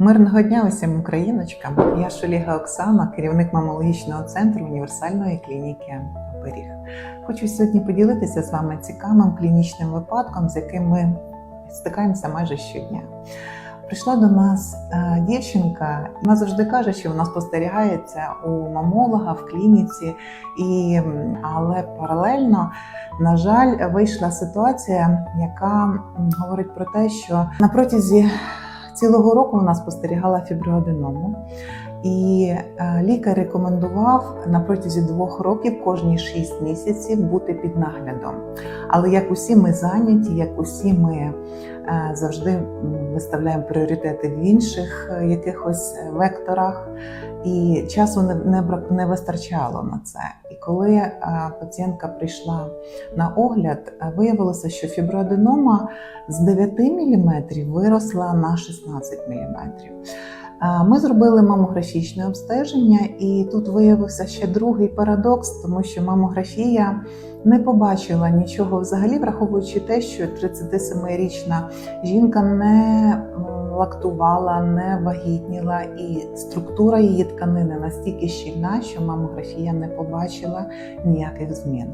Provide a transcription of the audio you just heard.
Мирного дня усім україночкам. Я Шуліга Оксана, керівник мамологічного центру універсальної клініки Оберіг. Хочу сьогодні поділитися з вами цікавим клінічним випадком, з яким ми стикаємося майже щодня. Прийшла до нас е, дівчинка, вона завжди каже, що вона спостерігається у мамолога в клініці, і, але паралельно, на жаль, вийшла ситуація, яка говорить про те, що на протязі цілого року вона спостерігала фіброаденому. І е, лікар рекомендував на протязі двох років кожні шість місяців бути під наглядом. Але як усі ми зайняті, як усі ми е, завжди виставляємо пріоритети в інших е, якихось векторах, і часу не, не, вистачало на це. І коли пацієнтка прийшла на огляд, виявилося, що фіброаденома з 9 мм виросла на 16 мм. Ми зробили мамографічне обстеження, і тут виявився ще другий парадокс, тому що мамографія не побачила нічого взагалі, враховуючи те, що 37-річна жінка не лактувала, не вагітніла, і структура її тканини настільки щільна, що мамографія не побачила ніяких змін.